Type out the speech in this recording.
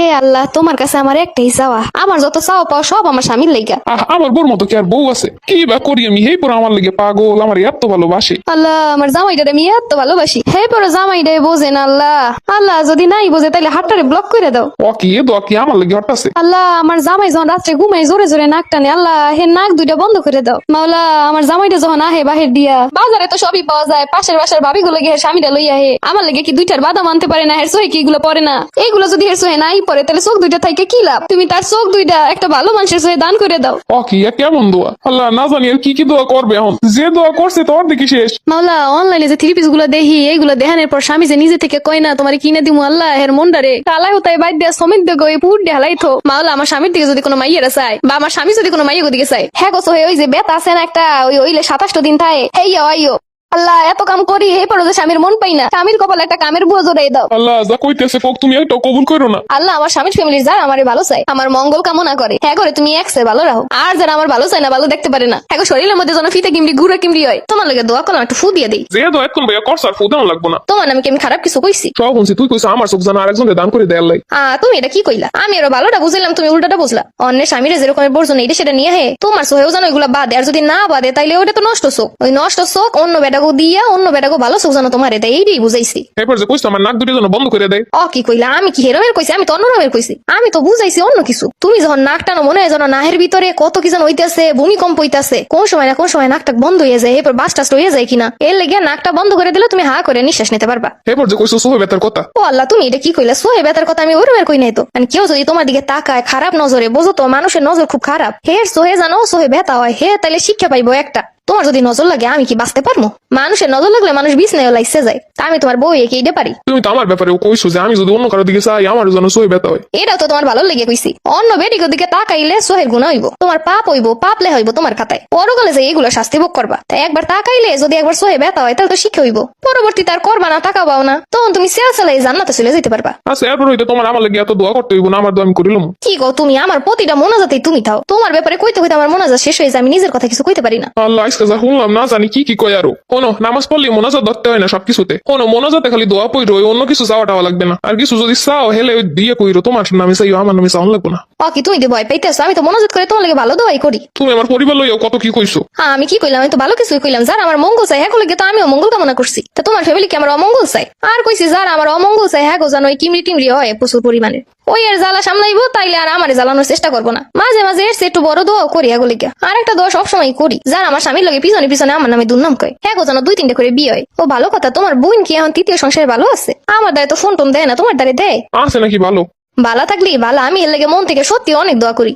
হে আল্লাহ তোমার কাছে আমার একটাই চাওয়া। আমার যত চাওয়া পাওয়া সব আমার স্বামীর লেগা। আহ আমার বোর মতো কি আর বউ আছে? কি বা করি আমি? হেই পর আমার লেগে পাগল আমার এত ভালোবাসে। আল্লাহ আমার জামাইটারে আমি এত ভালোবাসি। হে পরে জামাইটাই বোঝে না আল্লাহ। আল্লাহ যদি নাই বোঝে তাহলে হাতটারে ব্লক করে দাও। ও কি এ দোয়া কি আমার লেগে হটাছে আল্লাহ আমার জামাই যখন রাত্রে ঘুমাই জোরে জোরে নাক টানে আল্লাহ হে নাক দুইটা বন্ধ করে দাও। মাওলা আমার জামাইটা যখন আহে বাহির দিয়া বাজারে তো সবই পাওয়া যায় পাশের বাসার ভাবি গুলো গিয়ে স্বামীটা লইয়া হে আমার লেগে কি দুইটার বাদাম আনতে পারে না হের সোহে কি এগুলো পরে না? এইগুলো যদি হের সোহে নাই পরে তাহলে চোখ দুইটা থাইকে কি লাভ? তুমি তার চোখ দুইটা একটা ভালো মানুষের সোহে দান করে দাও। এ কেমন দোয়া? আল্লাহ না জানি আর কি কি দোয়া করবে এখন। যে দোয়া করছে তোর দেখি শেষ। মাওলা অনলাইনে যে থ্রি পিসগুলো দেখি এইগুলো দেখানোর পর স্বামী যে নিজে থেকে কয় না তোমার কিনে দিমু আল্লাহ এর মন্ডারে কালাই হতাই বাইর দিয়া সমিত দেখো এই পুর দিয়ে হালাই থো মাওলা আমার স্বামীর দিকে যদি কোনো মাইয়েরা চায় বা আমার স্বামী যদি কোনো মাইয়ের দিকে চায় হ্যাঁ গোসো ওই যে বেত আছে না একটা ওই ওইলে সাতাশটা দিন থাকে হেইয়া আইও। আল্লাহ এত কাম করি এই পরে যে স্বামীর মন পাই না। স্বামীর কপালে একটা কামের বুয়া জোড়াই দাও। আল্লাহ যা কইতেছে তুমি একটা কবুল করো না। আল্লাহ আমার স্বামীর ফ্যামিলির যারা আমার ভালো চাই আমার মঙ্গল কামনা করে। হ্যাঁ করে তুমি একসে ভালো রাখো। আর যারা আমার ভালো চাই না ভালো দেখতে পারে না। হ্যাঁ শরীরের মধ্যে যেন ফিতে কিমড়ি গুড়া কিমড়ি হয়। তোমার লাগে দোয়া করলাম একটু ফু দিয়ে দিই। যে দোয়া এখন ভাইয়া করছে আর ফুদানো লাগবো না। তোমার নামে কি আমি খারাপ কিছু কইছি? সব শুনছি তুই কইছ আমার চোখ জানা আরেকজনকে দান করে দেয়ার লাই তুমি এটা কি কইলা? আমি আরও ভালোটা বুঝলাম তুমি উল্টাটা বুঝলা। অন্যের স্বামীরা যেরকম বর্জন এটা সেটা নিয়ে হে তোমার সোহেও জানো এগুলা বাদে। আর যদি না বাদে তাইলে ওটা তো নষ্ট চোখ। ওই নষ্ট চোখ অন্য বেটাকে দিয়া অন্য বেটাকে ভালো তোমার এটা এইটাই বুঝাইছি। এরপর যে কইছ আমার নাক দুটি যেন বন্ধ করে দেয়। অ কি কইলা? আমি কি হেরমের কইছি? আমি তো অন্য রকমের কইছি। আমি তো বুঝাইছি অন্য কিছু। তুমি যখন নাক টানো মনে হয় যেন নাহের ভিতরে কত কি যেন হইতেছে ভূমিকম্প হইতাছে। কোন সময় না কোন সময় নাকটা বন্ধ হয়ে যায় এরপর বাস টাস হয়ে যায় কিনা? এর লেগে নাকটা বন্ধ করে দিলে তুমি হা করে নিঃশ্বাস নিতে পারবা। এরপর যে কইছ সোহে বেতার কথা। ও আল্লাহ তুমি এটা কি কইলা? সোহে বেতার কথা আমি ওরমের কই নাই তো। মানে কেউ যদি তোমার দিকে তাকায় খারাপ নজরে বোঝো তো মানুষের নজর খুব খারাপ। হে সোহে জানো সোহে বেতা হয়। হে তাইলে শিক্ষা পাইবো একটা। তোমার যদি নজর লাগে আমি কি বাঁচতে পারব? মানুষের নজর লাগলে মানুষ বিছনায় লাইসে যায়। তা আমি তোমার বউ একে ইডে পারি? তুমি তো আমার ব্যাপারে কইছো যে আমি যদি অন্য কারও দিকে চাই আমার যেন সোহে বেতা হয়। এটাও তো তোমার ভালো লেগে কইছি। অন্য বেডিকে দিকে তাকাইলে সোহের গুণা হইব। তোমার পাপ হইব পাপ লে হইব তোমার খাতায়। পরকালে যে এগুলো শাস্তি ভোগ করবা। তাই একবার তাকাইলে যদি একবার সোহে ব্যথা হয় তাহলে তো শিখে হইব। পরবর্তী তার করবা না তাকাবাও না। তখন তুমি সেল সেলাই জান্নাতে চলে যেতে পারবা। আচ্ছা এরপর হইতে তোমার আমার লেগে এত দোয়া করতে হইব না আমার দোয়া আমি করিলাম। কি গো তুমি আমার প্রতিটা মোনাজাতেই তুমি থাও। তোমার ব্যাপারে কইতে কইতে আমার মোনাজাত শেষ হয়ে যায় আমি নিজের কথা কিছু কইতে পারি না। আল্লাহ আজকে যা শুনলাম না জানি কি কি কয় আরও কোনো নামাজ পড়লে মোনাজাত ধরতে হয় না সবকিছুতে। কোনো মোনাজাতে খালি দোয়া পইরো অন্য কিছু চাওয়া টাওয়া লাগবে না। আর কিছু যদি চাও হেলে দিয়ে কইরো তোমার নামে চাইও আমার নামে চাওয়ান লাগবে না। ও কি তুমি ভয় পাইতেছো? আমি তো মোনাজাত করে তোমার লাগে ভালো দোয়াই করি। তুমি আমার পরিবার লইয়াও কত কি কইছো। হ্যাঁ আমি কি কইলাম? আমি তো ভালো কিছুই কইলাম। যারা আমার মঙ্গল চাই হ্যাঁ লাগে তো আমিও মঙ্গল কামনা করছি। তা তোমার ফ্যামিলি কি আমার অমঙ্গল চাই আর কইছি যারা আমার অমঙ্গল চাই হ্যাঁ গো জানো ওই কিমরি টিমরি হয় প্রচুর পরিমাণে। ওই এর জ্বালা সামলাইবো তাইলে আর আমার জ্বালানোর চেষ্টা করব না। মাঝে মাঝে এর একটু বড় দোয়াও করি এগুলিকে আর একটা দোয়া সবসময় করি যার আমার স্বামীর লগে পিছনে পিছনে আমার নামে দুর্নাম কয়। হ্যাঁ গো জানো দুই তিনটে করে বিয়ে হয়। ও ভালো কথা তোমার বোন কি এখন তৃতীয় সংসারে ভালো আছে? আমার দ্বারা তো ফোন টোন দেয় না তোমার দ্বারে দেয়। আছে নাকি ভালো? বালা থাকলি বালা আমি এর লেগে মন থেকে সত্যি অনেক দোয়া করি।